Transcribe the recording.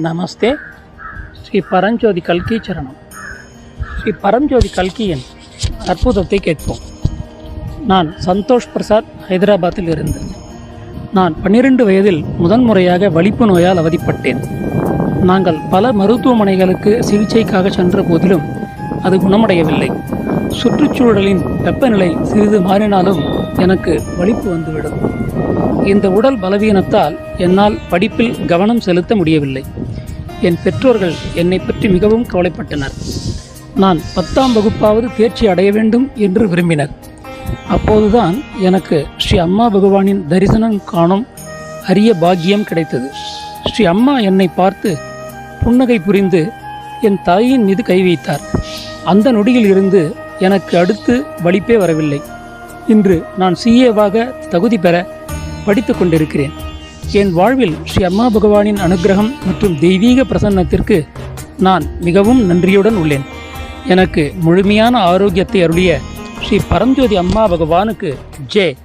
நமஸ்தே ஸ்ரீ பரஞ்சோதி கல்கி சரணம் ஸ்ரீ பரஞ்சோதி கல்கியின் அற்புதத்தை கேட்போம் நான் சந்தோஷ் பிரசாத் ஹைதராபாத்தில் இருந்து. நான் பன்னிரண்டு வயதில் முதன்முறையாக வலிப்பு நோயால் அவதிப்பட்டேன். நாங்கள் பல மருத்துவமனைகளுக்கு சிகிச்சைக்காக சென்ற போதிலும் அது குணமடையவில்லை. சுற்றுச்சூழலின் வெப்பநிலை சிறிது மாறினாலும் எனக்கு வலிப்பு வந்துவிடும். இந்த உடல் பலவீனத்தால் என்னால் படிப்பில் கவனம் செலுத்த முடியவில்லை. என் பெற்றோர்கள் என்னை பற்றி மிகவும் கவலைப்பட்டனர். நான் பத்தாம் வகுப்பாவது தேர்ச்சி அடைய வேண்டும் என்று விரும்பினர். அப்போதுதான் எனக்கு ஸ்ரீ அம்மா பகவானின் தரிசனம் காணும் அரிய பாக்கியம் கிடைத்தது. ஸ்ரீ அம்மா என்னை பார்த்து புன்னகை புரிந்து என் தாயின் மீது கை வைத்தார். அந்த நொடியில் இருந்து எனக்கு அடுத்து வலிப்பே வரவில்லை. இன்று நான் சிஏவாக தகுதி பெற படித்து கொண்டிருக்கிறேன் என் வாழ்வில் ஸ்ரீ அம்மா பகவானின் அனுக்கிரகம் மற்றும் தெய்வீக பிரசன்னத்திற்கு நான் மிகவும் நன்றியுடன் உள்ளேன். எனக்கு முழுமையான ஆரோக்கியத்தை அருளிய ஸ்ரீ பரஞ்சோதி அம்மா பகவானுக்கு ஜெய்.